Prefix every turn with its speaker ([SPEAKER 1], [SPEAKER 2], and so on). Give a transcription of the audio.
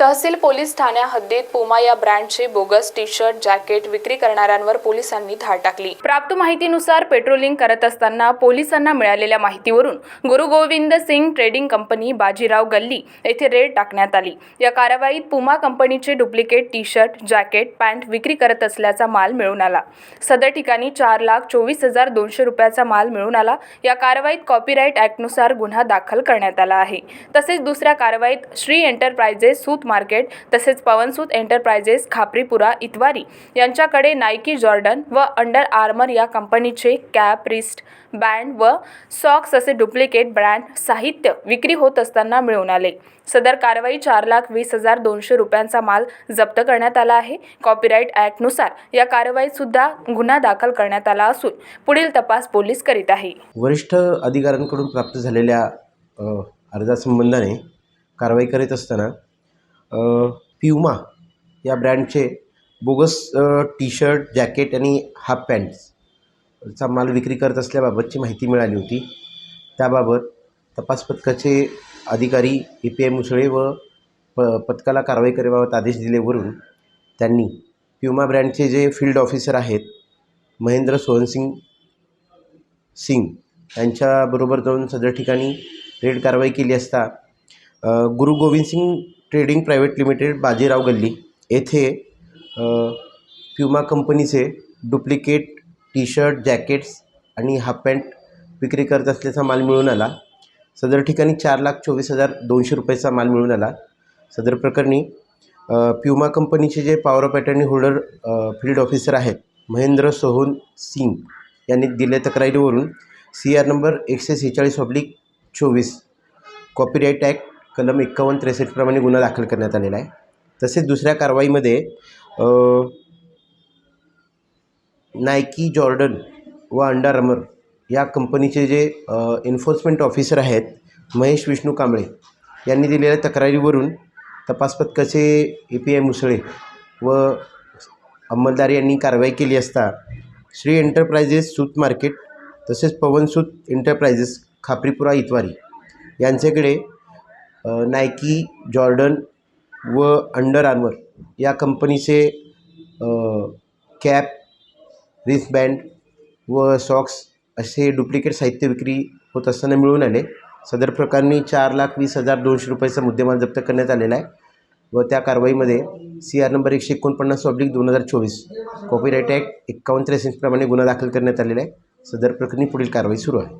[SPEAKER 1] तहसील police ठाण्या हद्दीत पुमा या ब्रँडचे बोगस टी शर्ट जॅकेट विक्री करणाऱ्यांवर पोलिसांनी धाड टाकली. प्राप्त माहितीनुसार पेट्रोलिंग करत असताना पोलिसांना मिळालेल्या माहितीवरून गुरु गोविंद सिंग ट्रेडिंग कंपनी बाजीराव गल्ली येथे रेड टाकण्यात आली. या कारवाईत पुमा कंपनीचे duplicate T shirt jacket pant विक्री करत असल्याचा माल मिळून आला. सदर ठिकाणी चार लाख चोवीस हजार दोनशे रुपयाचा माल मिळून आला. या कारवाईत कॉपीराईट ॲक्टनुसार गुन्हा दाखल करण्यात आला आहे. तसेच दुसऱ्या कारवाईत श्री एंटरप्राइजेस सूत मार्केट तसेच पवनसूत एंटरप्राइजेस खापरीपुरा इतवारी यांच्याकडे नायकी जॉर्डन व अंडर आर्मर या कंपनीचे कॅप रिस्ट बँड व सॉक्स असे डुप्लिकेट ब्रँड साहित्य विक्री होत असताना मिळून आले. सदर कारवाई चार लाख वीस हजार दोनशे रुपयांचा माल जप्त करण्यात आला आहे. कॉपीराईट ॲक्टनुसार या कारवाईत सुद्धा गुन्हा दाखल करण्यात आला असून पुढील तपास पोलीस करीत आहे.
[SPEAKER 2] वरिष्ठ अधिकाऱ्यांकडून प्राप्त झालेल्या अर्जासंबंधाने कारवाई करीत असताना प्युमा या ब्रँडचे बोगस टी शर्ट जॅकेट आणि हाफ पॅन्ट्सचा माल विक्री करत असल्याबाबतची माहिती मिळाली होती. त्याबाबत तपास पथकाचे अधिकारी ए पी आय मुसळे व प पथकाला कारवाई करण्याबाबत आदेश दिलेवरून त्यांनी प्युमा ब्रँडचे जे फील्ड ऑफिसर आहेत महेंद्र सोहनसिंग सिंग यांच्याबरोबर जाऊन सदर ठिकाणी रेड कारवाई केली असता Guru Govind Singh trading private limited Bajirao गल्ली येथे प्युमा कंपनीचे डुप्लिकेट टी शर्ट जॅकेट्स आणि हाफ पॅन्ट विक्री करत असल्याचा माल मिळून आला. सदर ठिकाणी चार लाख चोवीस हजार दोनशे रुपयाचा माल मिळून आला. सदर प्रकरणी प्युमा कंपनीचे जे power of attorney holder field officer आहेत महेंद्र सोहन सिंग यांनी दिलेल्या तक्रारीवरून सी आर नंबर एकशे सेहेचाळीस ऑब्लिक चोवीस कॉपीराईट ॲक्ट कलम एक्कावन्न त्रेसष्टप्रमाणे गुन्हा दाखल करण्यात आलेला आहे. तसेच दुसऱ्या कारवाईमध्ये नायकी जॉर्डन व अंडर अमर या कंपनीचे जे एन्फोर्समेंट ऑफिसर आहेत महेश विष्णू कांबळे यांनी दिलेल्या तक्रारीवरून तपास पथकाचे ए पी आय मुसळे व अंमलदार यांनी कारवाई केली असता श्री एंटरप्राइजेस सूत मार्केट तसेच पवन सूत एंटरप्राइजेस खापरीपुरा इतवारी यांच्याकडे नायकी जॉर्डन व अंडर आर्मर या कंपनीचे कॅप रिस्टबँड व सॉक्स असे डुप्लिकेट साहित्य विक्री होत असताना मिळून आले. सदर प्रकरणी चार लाख वीस हजार दोनशे रुपयाचा मुद्देमाल जप्त करण्यात आलेला आहे व त्या कारवाईमध्ये सी आर नंबर एकशे एकोणपन्नास ऑब्लिक दोन हजार चोवीस कॉपीराईट ॲक्ट एक्कावन्न त्रेसष्टप्रमाणे गुन्हा दाखल करण्यात आलेला आहे. सदर प्रकरणी पुढील कारवाई सुरू आहे.